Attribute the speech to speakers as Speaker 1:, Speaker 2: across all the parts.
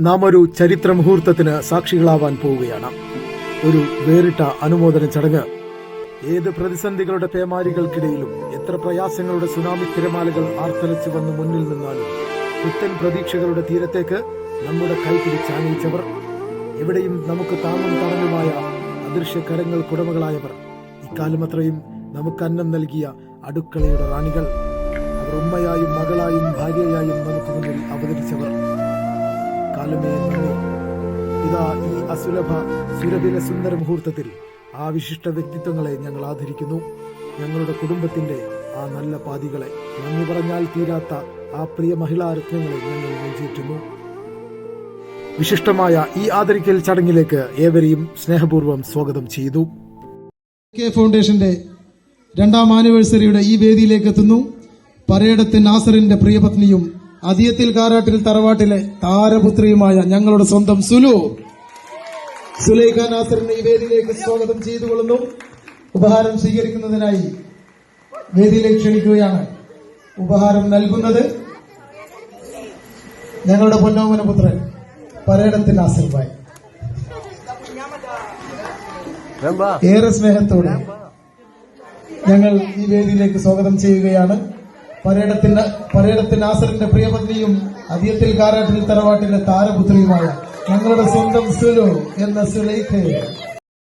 Speaker 1: നാം ഒരു ചരിത്ര മുഹൂർത്തത്തിന് സാക്ഷികളാവാൻ പോവുകയാണ്. ഒരു വേറിട്ട അനുമോദന ചടങ്ങ്. ഏത് പ്രതിസന്ധികളുടെ പേമാരികൾക്കിടയിലും എത്ര പ്രയാസങ്ങളുടെ സുനാമി തിരമാലകൾ ആർത്തലച്ചു വന്ന് മുന്നിൽ നിന്നാലും പുത്തൻ പ്രതീക്ഷകളുടെ തീരത്തേക്ക് നമ്മുടെ കൈപിടിച്ചാനയിച്ചവർ എവിടെയും നമുക്ക് താങ്ങും തണലുമായ അദൃശ്യ കരങ്ങൾക്കുടമകളായവർ ഇക്കാലമത്രയും നമുക്ക് അന്നം നൽകിയ അടുക്കളയുടെ റാണികൾ. അവർ ഉമ്മയായും മകളായും ഭാര്യയായും ഇതാ ഈ അസുലഭ സുരഭില സുന്ദര മുഹൂർത്തത്തിൽ ആ വിശിഷ്ട വ്യക്തിത്വങ്ങളെ ഞങ്ങൾ ആദരിക്കുന്നു. ഞങ്ങളുടെ കുടുംബത്തിന്റെ ആ നല്ല പാതികളെ നന്ദി പറഞ്ഞാൽ തീരാത്ത ആ പ്രിയ മഹിളാ രത്നങ്ങളെ ഞങ്ങൾ നെഞ്ചേറ്റുന്നു വിശിഷ്ടമായ ഈ ആദരിക്കൽ ചടങ്ങിലേക്ക് ഏവരെയും സ്നേഹപൂർവം സ്വാഗതം ചെയ്തു.
Speaker 2: കെ ഫൗണ്ടേഷന്റെ രണ്ടാം ആനിവേഴ്സറിയുടെ ഈ വേദിയിലേക്ക് എത്തുന്നു. പരേഡത്ത് നാസറിന്റെ പ്രിയപത്നിയും അതിയത്തിൽ കാരാട്ടിൽ തറവാട്ടിലെ താരപുത്രിയുമായ ഞങ്ങളുടെ സ്വന്തം സുലു. സുലൈഖ നാസറിനെ ഈ വേദിയിലേക്ക് സ്വാഗതം ചെയ്തുകൊള്ളുന്നു. ഉപഹാരം സ്വീകരിക്കുന്നതിനായി വേദിയിലേക്ക് ക്ഷണിക്കുകയാണ് ഉപഹാരം നൽകുന്നത് ഞങ്ങളുടെ പൊന്നോമന പുത്രൻ പരേടത്തിൽ നാസർ ഭായ്. ഏറെ സ്നേഹത്തോടെ ഞങ്ങൾ ഈ വേദിയിലേക്ക് സ്വാഗതം ചെയ്യുകയാണ്. പരേഡത്തിന് പരേഡത്തിൽ നാസറിന്റെ പ്രിയപത്നിയും അതിയത്തിൽ കാരാട്ടിൽ തറവാട്ടിലെ താരപുത്രിയുമായ ഞങ്ങളുടെ സ്വന്തം സുലു എന്ന സുലൈഖയെ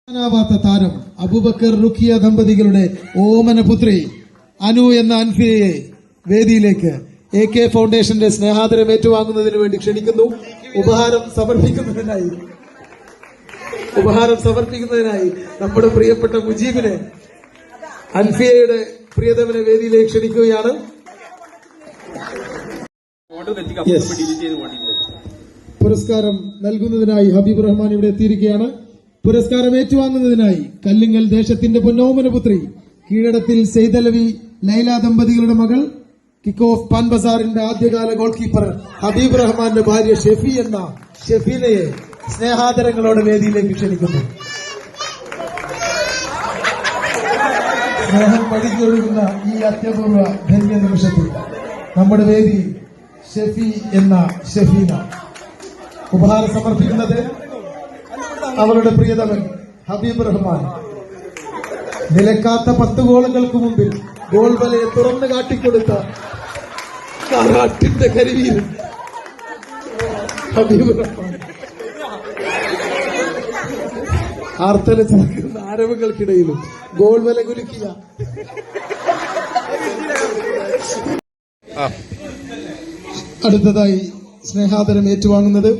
Speaker 2: കാണാനാവാത്ത താരം അബുബക്കർ റുഖിയ ദമ്പതികളുടെ ഓമന പുത്രി അനു എന്ന അൻഫിയയെ വേദിയിലേക്ക് എ കെ ഫൗണ്ടേഷന്റെ സ്നേഹാദരം ഏറ്റുവാങ്ങുന്നതിന് വേണ്ടി ക്ഷണിക്കുന്നു ഉപഹാരം സമർപ്പിക്കുന്നതിനായി ഉപഹാരം സമർപ്പിക്കുന്നതിനായി നമ്മുടെ പ്രിയപ്പെട്ട മുജീബിനെ അൻഫിയയുടെ പ്രിയതമനെ വേദിയിലേക്ക് ക്ഷണിക്കുകയാണ്. പുരസ്കാരം നൽകുന്നതിനായി ഹബീബ് റഹ്മാൻ ഇവിടെ എത്തിയിരിക്കുകയാണ്. പുരസ്കാരം ഏറ്റുവാങ്ങുന്നതിനായി കല്ലിങ്ങൽ ദേശത്തിന്റെ പൊന്നോമന പുത്രി കീഴടത്തിൽ സെയ്തലവി ലൈല ദമ്പതികളുടെ മകൾ കിക്ക് ഓഫ് പാൻ ബസാറിന്റെ ആദ്യകാല ഗോൾ കീപ്പർ ഹബീബ് റഹ്മാന്റെ ഭാര്യ ഷെഫി എന്ന ഷെഫീനയെ സ്നേഹാദരങ്ങളോടെ വേദിയിലേക്ക് ക്ഷണിക്കുന്നു. സ്നേഹം പടിഞ്ഞൊഴുകുന്ന ഈ അത്യപൂർവ ധന്യ നിമിഷത്തിൽ നമ്മുടെ വേദി ഷെഫി എന്ന ഷെഫീന. ഉപഹാരം സമർപ്പിക്കുന്നത് അവരുടെ പ്രിയതമൻ ഹബീബ് റഹ്മാൻ. നിലക്കാത്ത പത്ത് ഗോളുകൾക്ക് മുമ്പിൽ ഗോൾ വലയെ തുറന്നു കാട്ടിക്കൊടുത്ത കരാട്ടിന്റെ കരുവിയിൽ ഹബീബ് റഹ്മാൻ. ആർത്തലച്ച് നിൽക്കുന്ന ആരവങ്ങൾക്കിടയിലും ഗോൾ വല കുലുക്കിയ അടുത്തതായി സ്നേഹാദരം ഏറ്റുവാങ്ങുന്നത്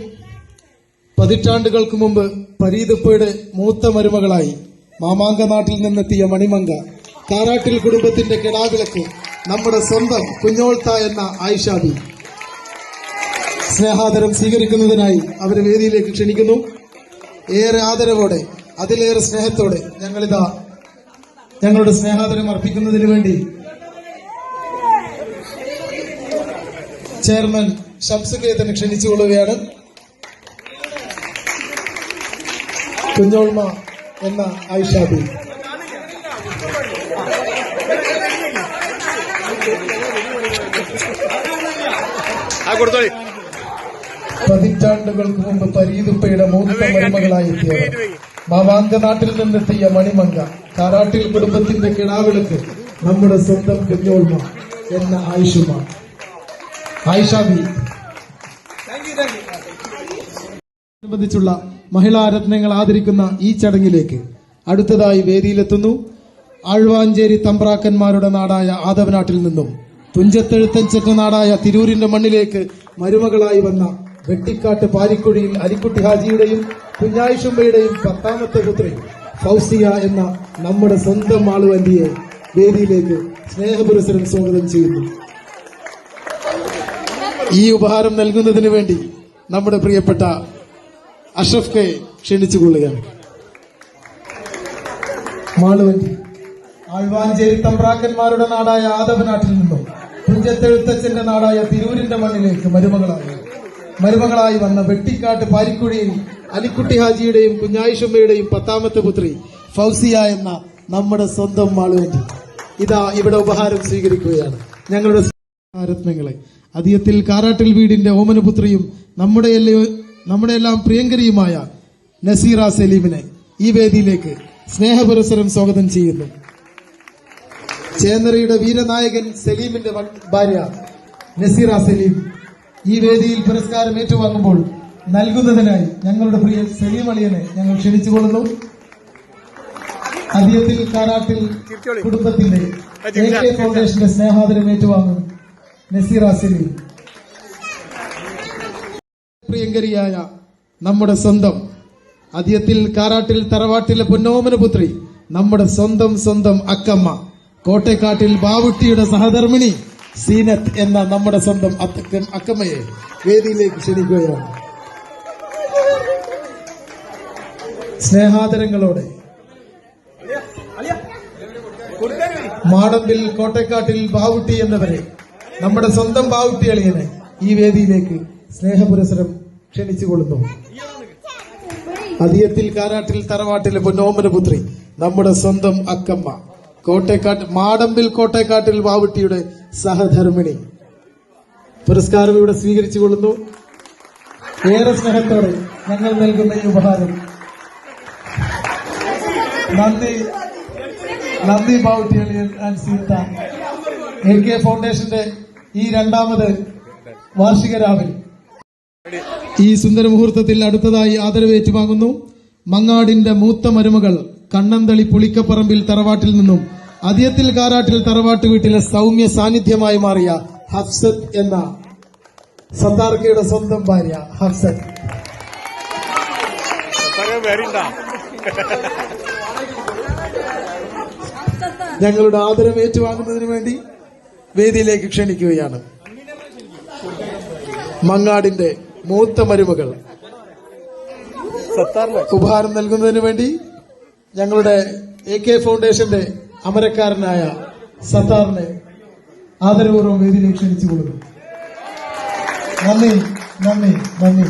Speaker 2: പതിറ്റാണ്ടുകൾക്ക് മുമ്പ് പരീതപ്പയുടെ മൂത്ത മരുമകളായി മാമാങ്ക നാട്ടിൽ നിന്നെത്തിയ മണിമങ്ക കാരാട്ടിൽ കുടുംബത്തിന്റെ കിടാവിളക്ക് നമ്മുടെ സ്വന്തം കുഞ്ഞോൾത്ത എന്ന ആയിഷാബി. സ്നേഹാദരം സ്വീകരിക്കുന്നതിനായി അവരെ വേദിയിലേക്ക് ക്ഷണിക്കുന്നു. ഏറെ ആദരവോടെ അതിലേറെ സ്നേഹത്തോടെ ഞങ്ങളിതാ ഞങ്ങളുടെ സ്നേഹാദരം അർപ്പിക്കുന്നതിന് വേണ്ടി ചെയർമാൻ ഷംസുഖയെ തന്നെ ക്ഷണിച്ചുകൊള്ളുകയാണ്. കുഞ്ഞോൾമ എന്ന ഐഷാബി പതിറ്റാണ്ടുകൾക്ക് മുമ്പ് പരീതുപ്പയുടെ മൂത്ത മരുമകളായി എത്തിയവർ. മാവാങ്ക നാട്ടിൽ നിന്നെത്തിയ മണിമങ്ക കാരാട്ടിൽ കുടുംബത്തിന്റെ കിടാവിളക്ക് നമ്മുടെ സ്വന്തം കുഞ്ഞോൾമ എന്ന ആയിഷുമ ആയിഷാബി അനുബന്ധിച്ചുള്ള മഹിളാ രത്നങ്ങൾ ആദരിക്കുന്ന ഈ ചടങ്ങിലേക്ക് അടുത്തതായി വേദിയിലെത്തുന്നു. ആഴ്വാഞ്ചേരി തമ്പ്രാക്കന്മാരുടെ നാടായ ആദവനാട്ടിൽ നിന്നും തുഞ്ചത്തെഴുത്തഞ്ചറ്റ നാടായ തിരൂരിന്റെ മണ്ണിലേക്ക് മരുമകളായി വന്ന വെട്ടിക്കാട്ട് പാരിക്കുഴിയിൽ അരിക്കുട്ടി ഹാജിയുടെയും കുഞ്ഞായിഷുമ്മയുടെയും പത്താമത്തെ പുത്രി ഫൗസിയ എന്ന നമ്മുടെ സ്വന്തം ആളുവല്ലിയെ വേദിയിലേക്ക് സ്നേഹപുരസരം സ്വാഗതം ചെയ്യുന്നു. ഈ ഉപഹാരം നൽകുന്നതിന് വേണ്ടി നമ്മുടെ പ്രിയപ്പെട്ട അഷഫ് കെ ക്ഷണിച്ചുകൊള്ളുകയാണ് മാളുവന്തി ആഴ്വാഞ്ചേരി തമ്പ്രാക്കന്മാരുടെ നാടായ ആദവനാട്ടിൽ നിന്നും തുഞ്ചത്തെഴുത്തച്ഛന്റെ നാടായ തിരൂരിന്റെ മണ്ണിലേക്ക് മരുമകളായി. മരുമകളായി വന്ന വെട്ടിക്കാട്ട് പാരിക്കുഴിയിൽ അലിക്കുട്ടി ഹാജിയുടെയും കുഞ്ഞായിഷമ്മയുടെയും പത്താമത്തെ പുത്രി ഫൗസിയ എന്ന നമ്മുടെ സ്വന്തം മാളുവൻ ഇതാ ഇവിടെ ഉപഹാരം സ്വീകരിക്കുകയാണ്. ഞങ്ങളുടെ രത്നങ്ങളെ അതിയത്തിൽ കാരാട്ടിൽ വീടിന്റെ ഓമനപുത്രിയും നമ്മുടെ നമ്മുടെ എല്ലാം പ്രിയങ്കരിയുമായ നസീറ സലീമിനെ ഈ വേദിയിലേക്ക് സ്നേഹപുരസരം സ്വാഗതം ചെയ്യുന്നു. ചേന്നറയുടെ വീരനായകൻ സലീമിന്റെ ഭാര്യ നസീറ സലീം ഈ വേദിയിൽ പുരസ്കാരം ഏറ്റുവാങ്ങുമ്പോൾ നൽകുന്നതിനായി ഞങ്ങളുടെ പ്രിയ സലീം അളിയനെ ഞങ്ങൾ ക്ഷണിച്ചുകൊള്ളുന്നു. അദ്ദേഹത്തിൽ കാരാട്ടിൽ കുടുംബത്തിന്റെ ഫൗണ്ടേഷന്റെ സ്നേഹാദരം ഏറ്റുവാങ്ങും സലീം പ്രിയങ്കരിയായ നമ്മുടെ സ്വന്തം അധിയത്തിൽ കാരാട്ടിൽ തറവാട്ടിലെ പൊന്നോമന പുത്രി നമ്മുടെ സ്വന്തം സ്വന്തം അക്കമ്മ കോട്ടേക്കാട്ടിൽ ബാവുട്ടിയുടെ സഹധർമ്മിണി സീനത്ത് എന്ന നമ്മുടെ സ്വന്തം അക്കമ്മയെ വേദിയിലേക്ക് ക്ഷണിക്കുകയാണ്. സ്നേഹാദരങ്ങളോടെ മാടമ്പിൽ കോട്ടേക്കാട്ടിൽ ബാവുട്ടി എന്നവരെ നമ്മുടെ സ്വന്തം ബാവുട്ടി അളിയനെ ഈ വേദിയിലേക്ക് സ്നേഹപുരസരം ക്ഷണിച്ചുകൊള്ളുന്നു. അതിയത്തിൽ കാരാട്ടിൽ തറവാട്ടിലെ പൊന്നോമനപുത്രി നമ്മുടെ സ്വന്തം അക്കമ്മ കോട്ടേക്കാട്ട് മാടമ്പിൽ കോട്ടേക്കാട്ടിൽ ബാവുട്ടിയുടെ സഹധർമ്മിണി. പുരസ്കാരം ഇവിടെ സ്വീകരിച്ചു കൊള്ളുന്നു ഏറെ സ്നേഹത്തോടെ ഞങ്ങൾ നൽകുന്ന ഈ ഉപഹാരം. നന്ദി. നന്ദി ബാവുട്ടിയാണ് ആൻഡ് സീത. എ കെ ഫൗണ്ടേഷന്റെ ഈ രണ്ടാമത് വാർഷിക രാവിൽ. ഈ സുന്ദര മുഹൂർത്തത്തിൽ അടുത്തതായി ആദരവ് ഏറ്റുവാങ്ങുന്നു മങ്ങാടിന്റെ മൂത്ത മരുമകൾ കണ്ണന്തളി പുളിക്കപ്പറമ്പിൽ തറവാട്ടിൽ നിന്നും അതിയത്തിൽ കാരാട്ടിൽ തറവാട്ട് വീട്ടിലെ സൗമ്യ സാന്നിധ്യമായി മാറിയ ഹഫ്സത്ത് എന്ന സത്താർക്കയുടെ സ്വന്തം ഭാര്യ ഹഫ്സത്ത്. ഞങ്ങളുടെ ആദരം ഏറ്റുവാങ്ങുന്നതിന് വേണ്ടി വേദിയിലേക്ക് ക്ഷണിക്കുകയാണ്. മങ്ങാടിന്റെ മൂത്ത മരുമകൾ. ഉപഹാരം നൽകുന്നതിന് വേണ്ടി ഞങ്ങളുടെ എ കെ ഫൗണ്ടേഷന്റെ അമരക്കാരനായ സത്താറിനെ ആദരപൂർവം വേദിയിലേക്ക് ക്ഷണിച്ചു കൊടുക്കും നന്ദി നന്ദി നന്ദി.